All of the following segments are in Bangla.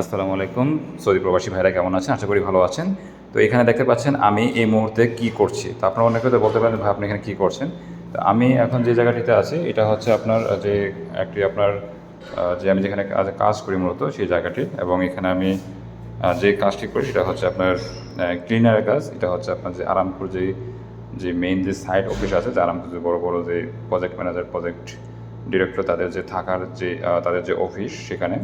আসসালামু আলাইকুম। সৌদি প্রবাসী ভাইরা কেমন আছেন? আশা করি ভালো আছেন। তো এখানে দেখতে পাচ্ছেন, আমি এই মুহূর্তে কি করছি? তো আপনারা অনেকে হয়তো বলতে পারেন, ভাই, আপনি এখানে কী করছেন? তো আমি এখন যে জায়গাটিতে আছি, এটা হচ্ছে আপনার যে একটি আপনার যে আমি যেখানে কাজ করি মূলত, সেই জায়গাটি। এবং এখানে আমি যে কাজটি করি, সেটা হচ্ছে আপনার ক্লিনারের কাজ। এটা হচ্ছে আপনার যে আরামপুর যে যে মেইন যে সাইট অফিস আছে, যে আরামপুর যে বড় বড় যে প্রজেক্ট ম্যানেজার প্রজেক্ট ডিরেক্টর তাদের যে থাকার যে তাদের যে অফিস সেখানে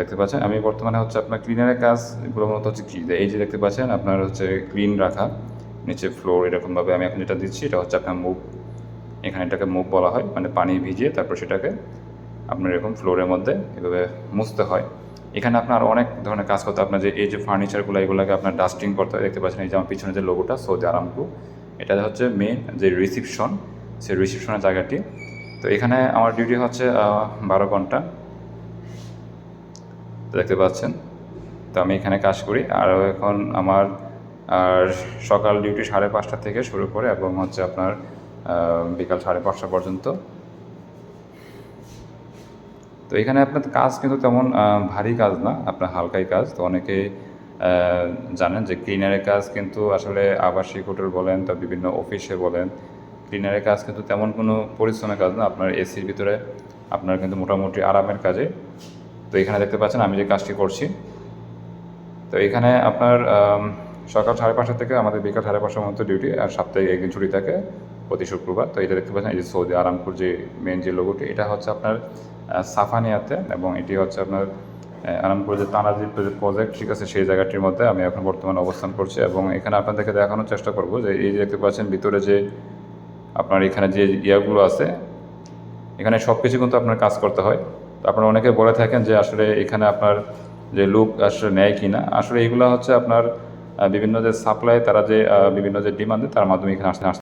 দেখতে পাচ্ছেন? আমি বর্তমানে হচ্ছে আপনার ক্লিনারের কাজগুলো মূলত হচ্ছে কি এই যে দেখতে পাচ্ছেন, আপনার হচ্ছে ক্লিন রাখা, নিচে ফ্লোর এরকমভাবে আমি এখন যেটা দিচ্ছি, এটা হচ্ছে আপনার মুভ এখানে এটাকে মুভ বলা হয় মানে পানি ভিজিয়ে তারপর সেটাকে আপনার এরকম ফ্লোরের মধ্যে এভাবে মুছতে হয়। এখানে আপনার অনেক ধরনের কাজ করতে আপনার যে এই যে ফার্নিচারগুলো এগুলোকে আপনার ডাস্টিং করতে হয়। দেখতে পাচ্ছেন এই যে আমার পিছনে যে লোগোটা সৌদি আরামকু এটা হচ্ছে মেন যে রিসিপশন সেই রিসিপশনের জায়গাটি। তো এখানে আমার ডিউটি হচ্ছে বারো ঘণ্টা। দেখতে পাচ্ছেন। তো আমি এখানে কাজ করি। আর এখন আমার, আর সকাল ডিউটি সাড়ে পাঁচটা থেকে শুরু করে এবং হচ্ছে আপনার বিকাল সাড়ে পাঁচটা পর্যন্ত। তো এখানে আপনার কাজ কিন্তু তেমন ভারী কাজ না, আপনার হালকাই কাজ। তো অনেকে জানেন যে ক্লিনারের কাজ কিন্তু আসলে আবাসিক হোটেল বলেন তা বিভিন্ন অফিসে বলেন ক্লিনারের কাজ কিন্তু তেমন কোনো পরিশ্রমের কাজ না। আপনার এসির ভিতরে আপনার কিন্তু মোটামুটি আরামের কাজে তো এখানে দেখতে পাচ্ছেন আমি যে কাজটি করছি। তো এখানে আপনার সকাল সাড়ে পাঁচটা থেকে আমাদের বিকাল সাড়ে পাঁচটার মতো ডিউটি আর সপ্তাহে একদিন ছুটি থাকে প্রতি শুক্রবার। তো এটা দেখতে পাচ্ছেন এই যে সৌদি, আরামপুর যে মেন যে লোগোটি এটা হচ্ছে আপনার সাফানিয়াতে এবং এটি হচ্ছে আপনার আরামপুর যে তানাজি প্রজেক্ট ঠিক আছে, সেই জায়গাটির মধ্যে আমি এখন বর্তমানে অবস্থান করছি এবং এখানে আপনাদেরকে দেখানোর চেষ্টা করব যে এই যে দেখতে পাচ্ছেন ভিতরে যে আপনার এখানে যে ইয়াগুলো আছে, এখানে সব কিছু কিন্তু আপনার কাজ করতে হয়। তো আপনারা অনেকে বলে থাকেন যে আসলে এখানে আপনার যে লোক আসলে নেয় কি না আসলে এগুলো হচ্ছে আপনার বিভিন্ন যে সাপ্লাই তারা যে বিভিন্ন যে ডিমান্ডে তার মাধ্যমে এখানে আসতে আসতে